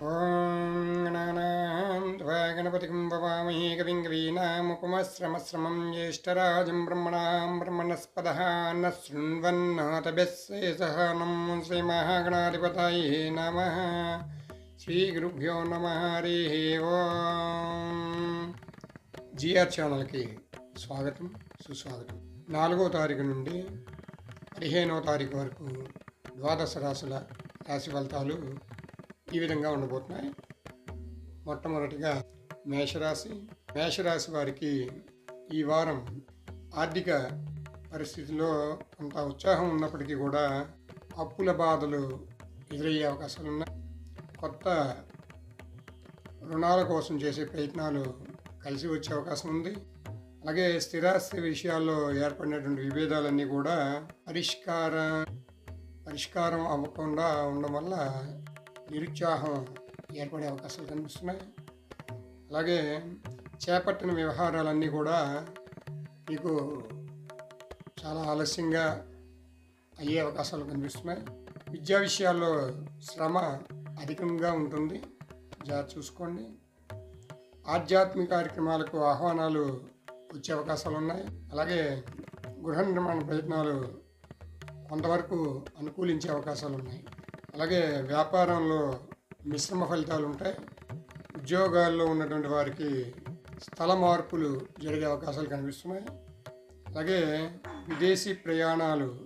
ీనాముపమశ్రమశ్రమం జ్యేష్టరాజం బ్రహ్మణాం బ్రహ్మణస్పద న శృణ్వన్నాథ్యసహనం శ్రీమహాగణాధిపతయ నమ. శ్రీగురుభ్యో నమ. హరి జిఆర్ ఛానల్కి స్వాగతం సుస్వాగతం. నాలుగో తారీఖు నుండి పదిహేనో తారీఖు వరకు ద్వాదశ రాసుల రాశి ఫలితాలు ఈ విధంగా ఉండబోతున్నాయి. మొట్టమొదటిగా మేషరాశి. మేషరాశి వారికి ఈ వారం ఆర్థిక పరిస్థితిలో కొంత ఉత్సాహం ఉన్నప్పటికీ కూడా అప్పుల బాధలు ఎదురయ్యే అవకాశాలు ఉన్నాయి. కొత్త రుణాల కోసం చేసే ప్రయత్నాలు కలిసి వచ్చే అవకాశం ఉంది. అలాగే స్థిరాస్తి విషయాల్లో ఏర్పడినటువంటి విభేదాలన్నీ కూడా పరిష్కార పరిష్కారం అవ్వకుండా ఉండడం వల్ల నిరుత్సాహం ఏర్పడే అవకాశాలు కనిపిస్తున్నాయి. అలాగే చేపట్టిన వ్యవహారాలన్నీ కూడా మీకు చాలా ఆలస్యంగా అయ్యే అవకాశాలు కనిపిస్తున్నాయి. విద్యా విషయాల్లో శ్రమ అధికంగా ఉంటుంది. జాగ్రత్త చూసుకోండి. ఆధ్యాత్మిక కార్యక్రమాలకు ఆహ్వానాలు వచ్చే అవకాశాలు ఉన్నాయి. అలాగే గృహ నిర్మాణ ప్రయత్నాలు కొంతవరకు అనుకూలించే అవకాశాలు ఉన్నాయి. అలాగే వ్యాపారంలో మిశ్రమ ఫలితాలు ఉంటాయి. ఉద్యోగాల్లో ఉన్నటువంటి వారికి స్థల మార్పులు జరిగే అవకాశాలు కనిపిస్తున్నాయి. అలాగే విదేశీ ప్రయాణాలు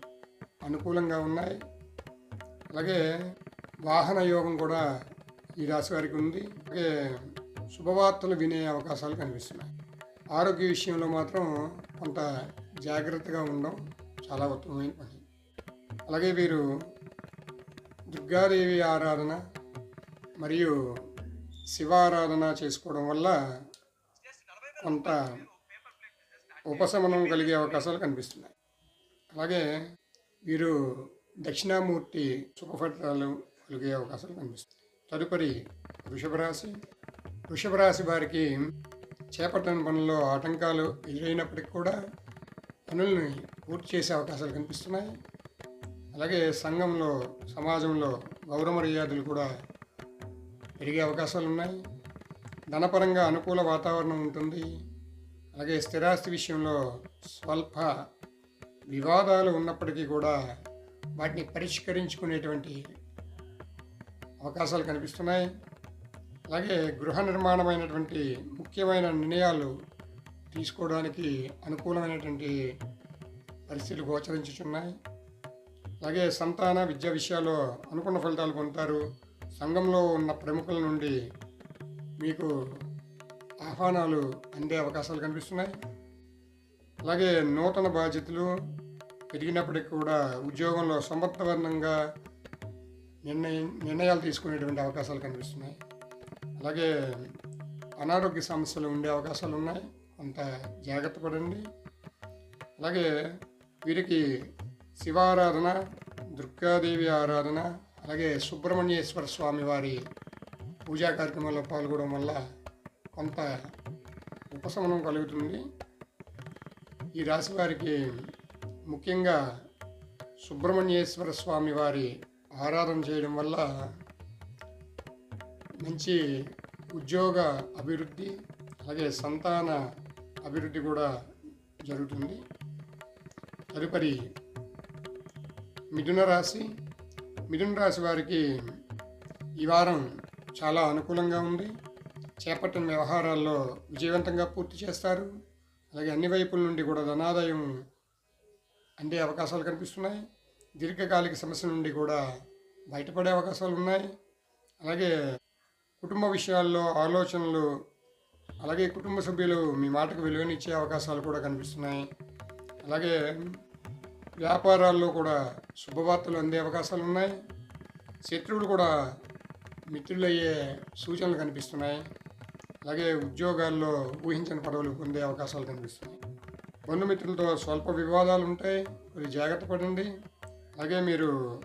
అనుకూలంగా ఉన్నాయి. అలాగే వాహన యోగం కూడా ఈ రాశి వారికి ఉంది. అలాగే శుభవార్తలు వినే అవకాశాలు కనిపిస్తున్నాయి. ఆరోగ్య విషయంలో మాత్రం కొంత జాగ్రత్తగా ఉండడం చాలా ఉత్తమమైన పని. అలాగే వీరు దుర్గాదేవి ఆరాధన మరియు శివారాధన చేసుకోవడం వల్ల కొంత ఉపశమనం కలిగే అవకాశాలు కనిపిస్తున్నాయి. అలాగే వీరు దక్షిణామూర్తి సుఖఫలితాలు కలిగే అవకాశాలు కనిపిస్తాయి తదుపరి వృషభరాశి. వృషభరాశి వారికి చేపట్టని పనుల్లో ఆటంకాలు ఎదురైనప్పటికీ కూడా పనుల్ని పూర్తి చేసే అవకాశాలు కనిపిస్తున్నాయి. అలాగే సంఘంలో సమాజంలో గౌరవ మర్యాదలు కూడా పెరిగే అవకాశాలు ఉన్నాయి. ధనపరంగా అనుకూల వాతావరణం ఉంటుంది. అలాగే స్థిరాస్తి విషయంలో స్వల్ప వివాదాలు ఉన్నప్పటికీ కూడా వాటిని పరిష్కరించుకునేటువంటి అవకాశాలు కనిపిస్తున్నాయి. అలాగే గృహ నిర్మాణమైనటువంటి ముఖ్యమైన నిర్ణయాలు తీసుకోవడానికి అనుకూలమైనటువంటి పరిస్థితులు గోచరించుచున్నాయి. అలాగే సంతాన విద్యా విషయాల్లో అనుకున్న ఫలితాలు పొందుతారు. సంఘంలో ఉన్న ప్రముఖుల నుండి మీకు ఆహ్వానాలు అందే అవకాశాలు కనిపిస్తున్నాయి. అలాగే నూతన బాధ్యతలు పెరిగినప్పటికీ కూడా ఉద్యోగంలో సమర్థవంతంగా నిర్ణయం నిర్ణయాలు తీసుకునేటువంటి అవకాశాలు కనిపిస్తున్నాయి. అలాగే అనారోగ్య సమస్యలు ఉండే అవకాశాలు ఉన్నాయి. కొంత జాగ్రత్త పడండి. అలాగే వీరికి శివారాధన దుర్గాదేవి ఆరాధన అలాగే సుబ్రహ్మణ్యేశ్వర స్వామి వారి పూజా కార్యక్రమాల్లో పాల్గొనడం వల్ల కొంత ఉపశమనం కలుగుతుంది. ఈ రాశి వారికి ముఖ్యంగా సుబ్రహ్మణ్యేశ్వర స్వామి వారి ఆరాధన చేయడం వల్ల మంచి ఉద్యోగ అభివృద్ధి అలాగే సంతాన అభివృద్ధి కూడా జరుగుతుంది. తదుపరి మిథున రాశి. మిథున రాశి వారికి ఈ వారం చాలా అనుకూలంగా ఉంది. చేపట్టిన వ్యవహారాల్లో విజయవంతంగా పూర్తి చేస్తారు. అలాగే అన్ని వైపుల నుండి కూడా ధనాదాయం అందే అవకాశాలు కనిపిస్తున్నాయి. దీర్ఘకాలిక సమస్య నుండి కూడా బయటపడే అవకాశాలు ఉన్నాయి. అలాగే కుటుంబ విషయాల్లో ఆలోచనలు అలాగే కుటుంబ సభ్యులు మీ మాటకు విలువనిచ్చే అవకాశాలు కూడా కనిపిస్తున్నాయి. అలాగే వ్యాపారాల్లో కూడా శుభవార్తలు అందే అవకాశాలు ఉన్నాయి. శత్రువులు కూడా మిత్రులయ్యే సూచనలు కనిపిస్తున్నాయి. అలాగే ఉద్యోగాల్లో ఊహించని పడవలు పొందే అవకాశాలు కనిపిస్తున్నాయి. బంధుమిత్రులతో స్వల్ప వివాదాలు ఉంటాయి. కొద్ది జాగ్రత్త పడండి. అలాగే మీరు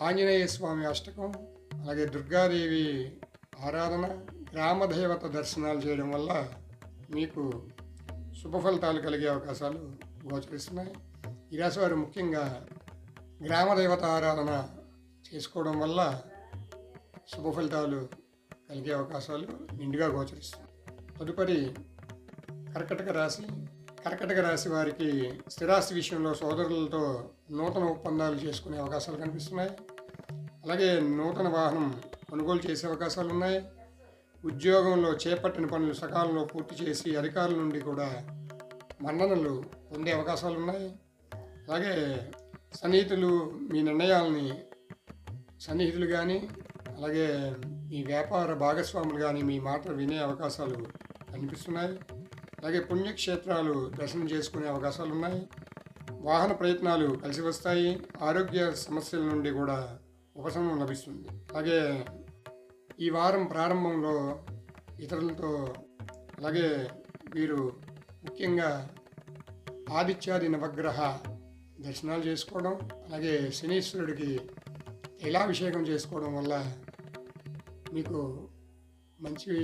ఆంజనేయ స్వామి అష్టకం అలాగే దుర్గాదేవి ఆరాధన గ్రామదేవత దర్శనాలు చేయడం వల్ల మీకు శుభ ఫలితాలు కలిగే అవకాశాలు గోచరిస్తున్నాయి. ఈ రాశివారు ముఖ్యంగా గ్రామదేవత ఆరాధన చేసుకోవడం వల్ల శుభ ఫలితాలు కలిగే అవకాశాలు నిండుగా గోచరిస్తుంది. తదుపరి కర్కటక రాశి. కర్కటక రాశి వారికి స్థిరాస్తి విషయంలో సోదరులతో నూతన ఒప్పందాలు చేసుకునే అవకాశాలు కనిపిస్తున్నాయి. అలాగే నూతన వాహనం కొనుగోలు చేసే అవకాశాలు ఉన్నాయి. ఉద్యోగంలో చేపట్టిన పనులు సకాలంలో పూర్తి చేసి అధికారుల నుండి కూడా మన్ననలు పొందే అవకాశాలు ఉన్నాయి. అలాగే సన్నిహితులు మీ నిర్ణయాలని సన్నిహితులు కానీ అలాగే మీ వ్యాపార భాగస్వాములు కానీ మీ మాట వినే అవకాశాలు కనిపిస్తున్నాయి. అలాగే పుణ్యక్షేత్రాలు దర్శనం చేసుకునే అవకాశాలు ఉన్నాయి. వాహన ప్రయత్నాలు కలిసి వస్తాయి. ఆరోగ్య సమస్యల నుండి కూడా ఉపశమనం లభిస్తుంది. అలాగే ఈ వారం ప్రారంభంలో ఇతరులతో అలాగే వీరు ముఖ్యంగా ఆదిత్యాది నవగ్రహ దర్శనాలు చేసుకోవడం అలాగే శనీశ్వరుడికి తైలాభిషేకం చేసుకోవడం వల్ల మీకు మంచి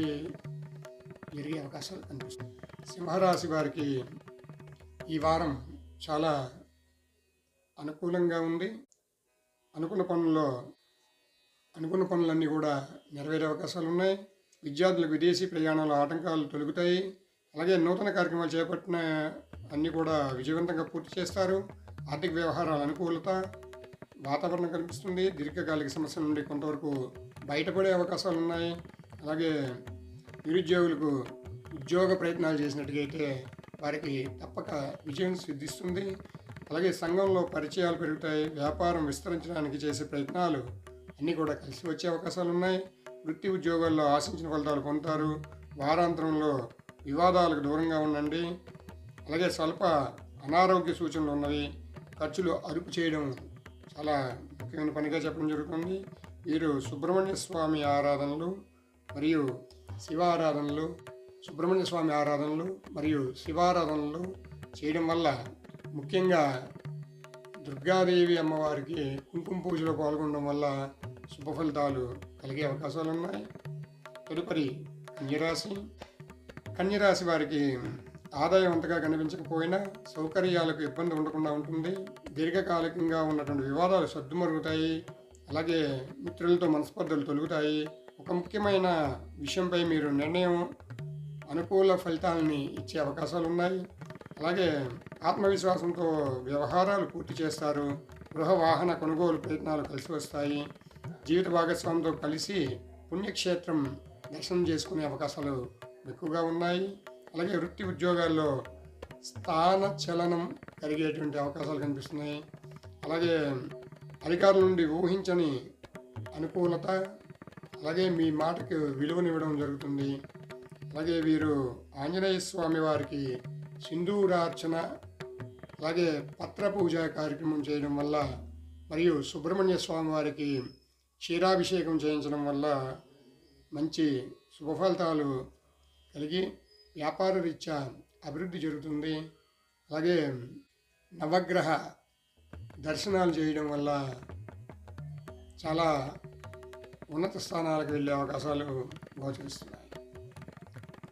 జరిగే అవకాశాలు కనిపిస్తాయి. సింహరాశి వారికి ఈ వారం చాలా అనుకూలంగా ఉంది. అనుకున్న పనుల్లో అనుకున్న పనులన్నీ కూడా నెరవేరే అవకాశాలు ఉన్నాయి. విద్యార్థులకు విదేశీ ప్రయాణాల ఆటంకాలు తొలుగుతాయి. అలాగే నూతన కార్యక్రమాలు చేపట్టిన అన్నీ కూడా విజయవంతంగా పూర్తి చేస్తారు. ఆర్థిక వ్యవహారాల అనుకూలత వాతావరణం కనిపిస్తుంది. దీర్ఘకాలిక సమస్యల నుండి కొంతవరకు బయటపడే అవకాశాలు ఉన్నాయి. అలాగే నిరుద్యోగులకు ఉద్యోగ ప్రయత్నాలు చేసినట్టుగైతే వారికి తప్పక విజయం సిద్ధిస్తుంది. అలాగే సంఘంలో పరిచయాలు పెరుగుతాయి. వ్యాపారం విస్తరించడానికి చేసే ప్రయత్నాలు అన్నీ కూడా కలిసి వచ్చే అవకాశాలు ఉన్నాయి. వృత్తి ఉద్యోగాల్లో ఆశించిన ఫలితాలు పొందుతారు. వారాంతరంలో వివాదాలకు దూరంగా ఉండండి. అలాగే స్వల్ప అనారోగ్య సూచనలు ఉన్నవి ఖర్చులు అదుపు చేయడం చాలా ముఖ్యమైన పనిగా చెప్పడం జరుగుతుంది. వీరు సుబ్రహ్మణ్య స్వామి ఆరాధనలు మరియు శివ ఆరాధనలు సుబ్రహ్మణ్య స్వామి ఆరాధనలు మరియు శివారాధనలు చేయడం వల్ల ముఖ్యంగా దుర్గాదేవి అమ్మవారికి కుంకుమ పూజలో పాల్గొనడం వల్ల శుభ ఫలితాలు కలిగే అవకాశాలు ఉన్నాయి తదుపరి కన్యరాశి. కన్యరాశి వారికి ఆదాయం అంతగా కనిపించకపోయినా సౌకర్యాలకు ఇబ్బంది ఉండకుండా ఉంటుంది. దీర్ఘకాలికంగా ఉన్నటువంటి వివాదాలు సర్దుమరుగుతాయి అలాగే మిత్రులతో మనస్పర్ధలు తొలుగుతాయి. ఒక ముఖ్యమైన విషయంపై మీరు నిర్ణయం అనుకూల ఫలితాలని ఇచ్చే అవకాశాలు ఉన్నాయి. అలాగే ఆత్మవిశ్వాసంతో వ్యవహారాలు పూర్తి చేస్తారు. గృహ వాహన కొనుగోలు ప్రయత్నాలు కలిసి వస్తాయి. జీవిత భాగస్వామితో కలిసి పుణ్యక్షేత్రం దర్శనం చేసుకునే అవకాశాలు ఎక్కువగా ఉన్నాయి. అలాగే వృత్తి ఉద్యోగాల్లో స్థాన చలనం కలిగేటువంటి అవకాశాలు కనిపిస్తున్నాయి. అలాగే అధికారుల నుండి ఊహించని అనుకూలత అలాగే మీ మాటకు విలువనివ్వడం జరుగుతుంది. అలాగే వీరు ఆంజనేయ స్వామి వారికి సింధూరార్చన అలాగే పత్ర పూజ కార్యక్రమం చేయడం వల్ల మరియు సుబ్రహ్మణ్య స్వామి వారికి క్షీరాభిషేకం చేయించడం వల్ల మంచి శుభ ఫలితాలు కలిగి వ్యాపార రీత్యా అభివృద్ధి జరుగుతుంది. అలాగే నవగ్రహ దర్శనాలు చేయడం వల్ల చాలా ఉన్నత స్థానాలకు వెళ్ళే అవకాశాలు గోచరిస్తున్నాయి.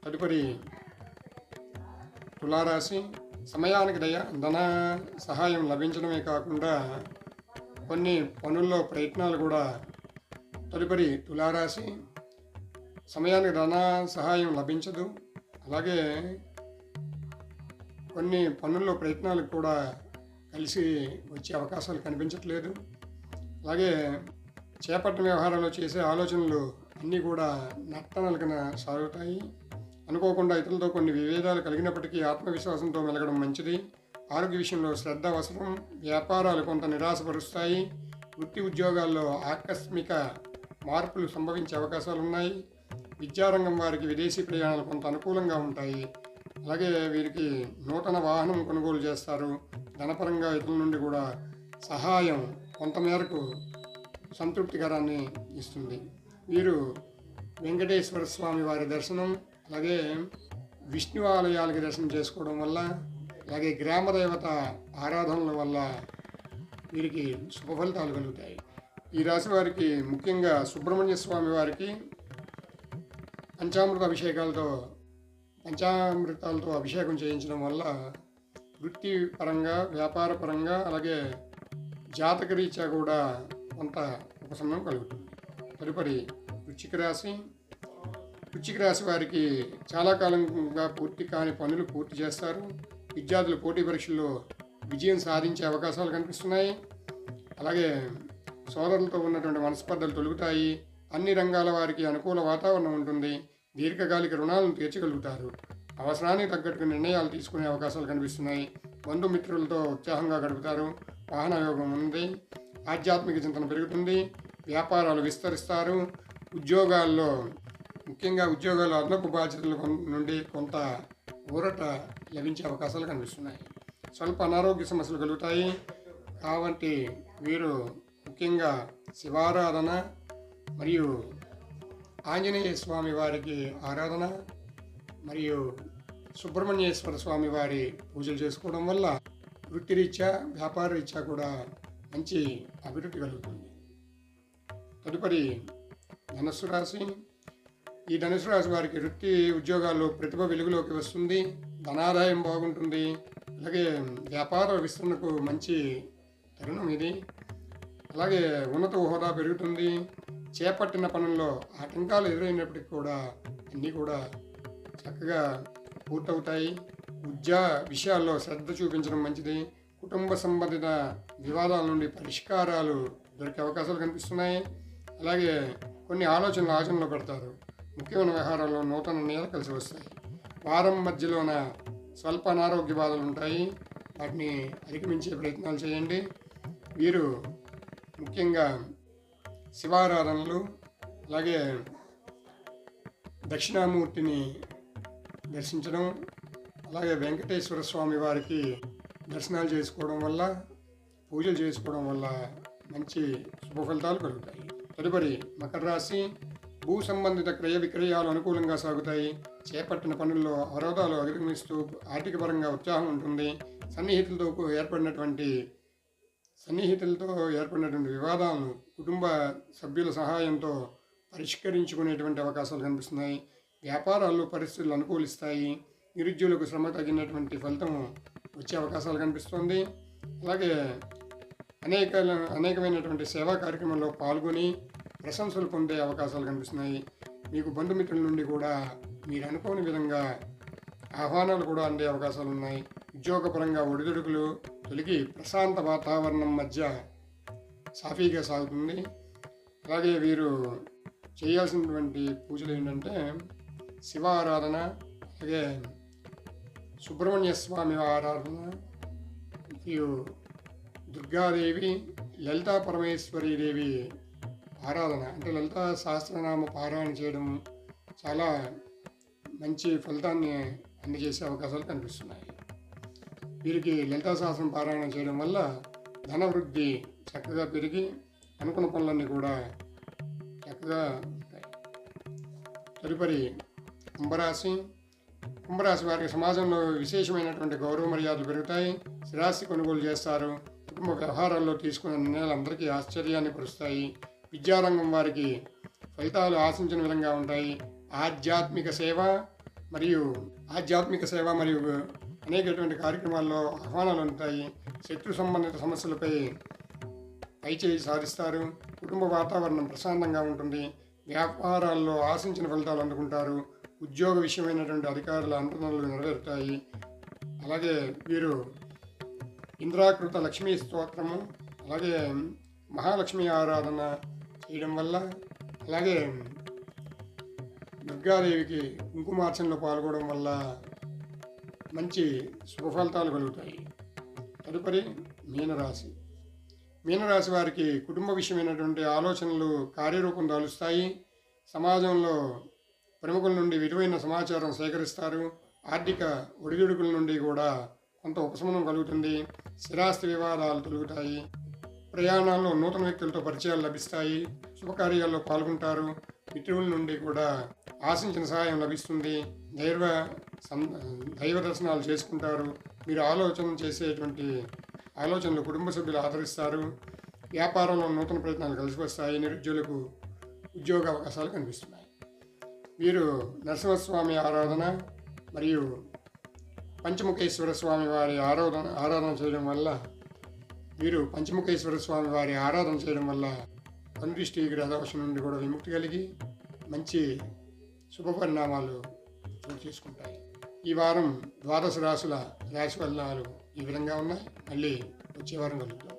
తదుపరి తులారాశి. సమయానికి దయ ధన సహాయం లభించడమే కాకుండా కొన్ని పనుల్లో ప్రయత్నాలు కూడా తదుపరి తులారాశి. సమయానికి ధన సహాయం లభించదు. అలాగే కొన్ని పనుల్లో ప్రయత్నాలకు కూడా కలిసి వచ్చే అవకాశాలు కనిపించట్లేదు. అలాగే చేపట్టిన వ్యవహారంలో చేసే ఆలోచనలు అన్నీ కూడా నట్టనలకన సాగుతాయి. అనుకోకుండా ఇతరులతో కొన్ని విభేదాలు కలిగినప్పటికీ ఆత్మవిశ్వాసంతో మెలగడం మంచిది. ఆరోగ్య విషయంలో శ్రద్ధ అవసరం. వ్యాపారాలు కొంత నిరాశపరుస్తాయి. వృత్తి ఉద్యోగాల్లో ఆకస్మిక మార్పులు సంభవించే అవకాశాలు ఉన్నాయి విద్యారంగం వారికి విదేశీ ప్రయాణాలు కొంత అనుకూలంగా ఉంటాయి. అలాగే వీరికి నూతన వాహనం కొనుగోలు చేస్తారు. ధనపరంగా ఇతరుల నుండి కూడా సహాయం కొంతమేరకు సంతృప్తికరాన్ని ఇస్తుంది. వీరు వెంకటేశ్వర స్వామి వారి దర్శనం అలాగే విష్ణు ఆలయాలకి దర్శనం చేసుకోవడం వల్ల అలాగే గ్రామదేవత ఆరాధనల వల్ల వీరికి శుభ ఫలితాలు కలుగుతాయి. ఈ రాశి వారికి ముఖ్యంగా సుబ్రహ్మణ్య స్వామి వారికి పంచామృత అభిషేకాలతో పంచామృతాలతో అభిషేకం చేయించడం వల్ల వృత్తి పరంగా వ్యాపార పరంగా అలాగే జాతక రీత్యా కూడా కొంత ఉపశమనం కలుగుతుంది. తదుపరి వృచ్చిక రాశి. వృచ్చిక రాశి వారికి చాలా కాలంగా పూర్తి కాని పనులు పూర్తి చేస్తారు. విద్యార్థులు పోటీ పరీక్షల్లో విజయం సాధించే అవకాశాలు కనిపిస్తున్నాయి. అలాగే సోదరులతో ఉన్నటువంటి మనస్పర్ధలు తొలుగుతాయి. అన్ని రంగాల వారికి అనుకూల వాతావరణం ఉంటుంది. దీర్ఘకాలిక రుణాలను తీర్చగలుగుతారు. అవసరానికి తగ్గట్టుగా నిర్ణయాలు తీసుకునే అవకాశాలు కనిపిస్తున్నాయి. బంధుమిత్రులతో ఉత్సాహంగా గడుపుతారు. వాహన యోగం ఉంది. ఆధ్యాత్మిక చింతన పెరుగుతుంది. వ్యాపారాలు విస్తరిస్తారు. ఉద్యోగాల్లో ముఖ్యంగా ఉద్యోగాల అదనపు బాధ్యతల నుండి కొంత ఊరట లభించే అవకాశాలు కనిపిస్తున్నాయి. స్వల్ప అనారోగ్య సమస్యలు కలుగుతాయి. కాబట్టి వీరు ముఖ్యంగా శివారాధన మరియు ఆంజనేయ స్వామి వారికి ఆరాధన మరియు సుబ్రహ్మణ్యేశ్వర స్వామి వారి పూజలు చేసుకోవడం వల్ల వృత్తిరీత్యా వ్యాపార రీత్యా కూడా మంచి అభివృద్ధి కలుగుతుంది. తదుపరి ధనుస్సు రాశి. ఈ ధనుసు రాశి వారికి వృత్తి ఉద్యోగాల్లో ప్రతిభ వెలుగులోకి వస్తుంది. ధనాదాయం బాగుంటుంది. అలాగే వ్యాపార విస్తరణకు మంచి తరుణం ఇది. అలాగే ఉన్నత హోదా పెరుగుతుంది. చేపట్టిన పనుల్లో ఆటంకాలు ఎదురైనప్పటికీ కూడా అన్నీ కూడా చక్కగా పూర్తవుతాయి. ఉద్యా విషయాల్లో శ్రద్ధ చూపించడం మంచిది. కుటుంబ సంబంధిత వివాదాల నుండి పరిష్కారాలు దొరికే అవకాశాలు కనిపిస్తున్నాయి. అలాగే కొన్ని ఆలోచనలు ఆచరణలో పెడతారు. ముఖ్యమైన వ్యవహారాల్లో నూతన నిర్ణయాలు కలిసి వస్తాయి. వారం మధ్యలోన స్వల్ప అనారోగ్య బాధలు ఉంటాయి. వాటిని అధిగమించే ప్రయత్నాలు చేయండి. వీరు ముఖ్యంగా శివారాధనలు అలాగే దక్షిణామూర్తిని దర్శించడం అలాగే వెంకటేశ్వర స్వామి వారికి దర్శనాలు చేసుకోవడం వల్ల పూజలు చేసుకోవడం వల్ల మంచి శుభ ఫలితాలు కలుగుతాయి. తదుపరి మకర రాశి భూ సంబంధిత క్రయ విక్రయాలు అనుకూలంగా సాగుతాయి. చేపట్టిన పనుల్లో అవరోధాలు అధిగమిస్తూ ఆర్థిక పరంగా ఉత్సాహం ఉంటుంది. సన్నిహితులతో ఏర్పడినటువంటి సన్నిహితులతో ఏర్పడినటువంటి వివాదాలను కుటుంబ సభ్యుల సహాయంతో పరిష్కరించుకునేటువంటి అవకాశాలు కనిపిస్తున్నాయి. వ్యాపారాల్లో పరిస్థితులు అనుకూలిస్తాయి. నిరుద్యోగులకు శ్రమ తగినటువంటి ఫలితం వచ్చే అవకాశాలు కనిపిస్తుంది. అలాగే అనేక అనేకమైనటువంటి సేవా కార్యక్రమాల్లో పాల్గొని ప్రశంసలు పొందే అవకాశాలు కనిపిస్తున్నాయి. మీకు బంధుమిత్రుల నుండి కూడా మీరు అనుకోని విధంగా ఆహ్వానాలు కూడా అందే అవకాశాలు ఉన్నాయి. ఉద్యోగపరంగా ఒడిదుడుకులు తొలగి ప్రశాంత వాతావరణం మధ్య సాఫీగా సాగుతుంది. అలాగే వీరు చేయాల్సినటువంటి పూజలు ఏంటంటే శివ ఆరాధన అలాగే సుబ్రహ్మణ్య స్వామి ఆరాధన మరియు దుర్గాదేవి లలితా పరమేశ్వరి దేవి ఆరాధన. అంటే లలితా సహస్రనామ పారాయణ చేయడం చాలా మంచి ఫలితాన్ని అందజేసే అవకాశాలు కనిపిస్తున్నాయి. వీరికి లలితా సహస్రం పారాయణం చేయడం వల్ల ధనవృద్ధి చక్కగా పెరిగి అనుకున్న పనులన్నీ కూడా చక్కగా తదుపరి కుంభరాశి. కుంభరాశి వారికి సమాజంలో విశేషమైనటువంటి గౌరవ మర్యాదలు పెరుగుతాయి. స్థిరాస్తి కొనుగోలు చేస్తారు. కుటుంబ వ్యవహారాల్లో తీసుకున్న నిర్ణయాలు అందరికీ ఆశ్చర్యాన్ని పరుస్తాయి విద్యారంగం వారికి ఫలితాలు ఆశించిన విధంగా ఉంటాయి. ఆధ్యాత్మిక సేవ మరియు ఆధ్యాత్మిక సేవ మరియు అనేకటువంటి కార్యక్రమాల్లో ఆహ్వానాలు ఉంటాయి. శత్రు సంబంధిత సమస్యలపై పైచేయి సాధిస్తారు. కుటుంబ వాతావరణం ప్రశాంతంగా ఉంటుంది. వ్యాపారాల్లో ఆశించిన ఫలితాలు అందుకుంటారు. ఉద్యోగ విషయమైనటువంటి అధికారుల అంతనాలు నెరవేరుతాయి. అలాగే వీరు ఇంద్రాకృత లక్ష్మీ స్తోత్రము అలాగే మహాలక్ష్మి ఆరాధన చేయడం వల్ల అలాగే దుర్గాదేవికి కుంకుమార్చనలో పాల్గొనడం వల్ల మంచి శుభ ఫలితాలు కలుగుతాయి. తదుపరి మీనరాశి. మీనరాశి వారికి కుటుంబ విషయమైనటువంటి ఆలోచనలు కార్యరూపం దాలుస్తాయి. సమాజంలో ప్రముఖుల నుండి విలువైన సమాచారం సేకరిస్తారు. ఆర్థిక ఒడిదుడుకుల నుండి కూడా కొంత ఉపశమనం కలుగుతుంది. స్థిరాస్తి వివాదాలు తొలుగుతాయి. ప్రయాణాల్లో నూతన వ్యక్తులతో పరిచయాలు లభిస్తాయి. శుభకార్యాల్లో పాల్గొంటారు. మిత్రుల నుండి కూడా ఆశించిన సహాయం లభిస్తుంది. దైవ సం- దైవ దర్శనాలు చేసుకుంటారు. మీరు ఆలోచన చేసేటువంటి ఆలోచనలు కుటుంబ సభ్యులు ఆదరిస్తారు. వ్యాపారంలో నూతన ప్రయత్నాలు కలిసి వస్తాయి నిరుద్యోగులకు ఉద్యోగ అవకాశాలు కనిపిస్తున్నాయి. వీరు నరసింహస్వామి ఆరాధన మరియు పంచముఖేశ్వర స్వామి వారి ఆరాధన ఆరాధన చేయడం వల్ల వీరు పంచముఖేశ్వర స్వామి వారి ఆరాధన చేయడం వల్ల కనుదృష్టి గ్రహదోషం నుండి కూడా విముక్తి కలిగి మంచి శుభ పరిణామాలు చోటు చేసుకుంటాయి. ఈ వారం ద్వాదశ రాశుల రాశి ఫలితాలు ఈ విధంగా ఉన్నాయి. మళ్ళీ వచ్చే వారం కలుగుతాం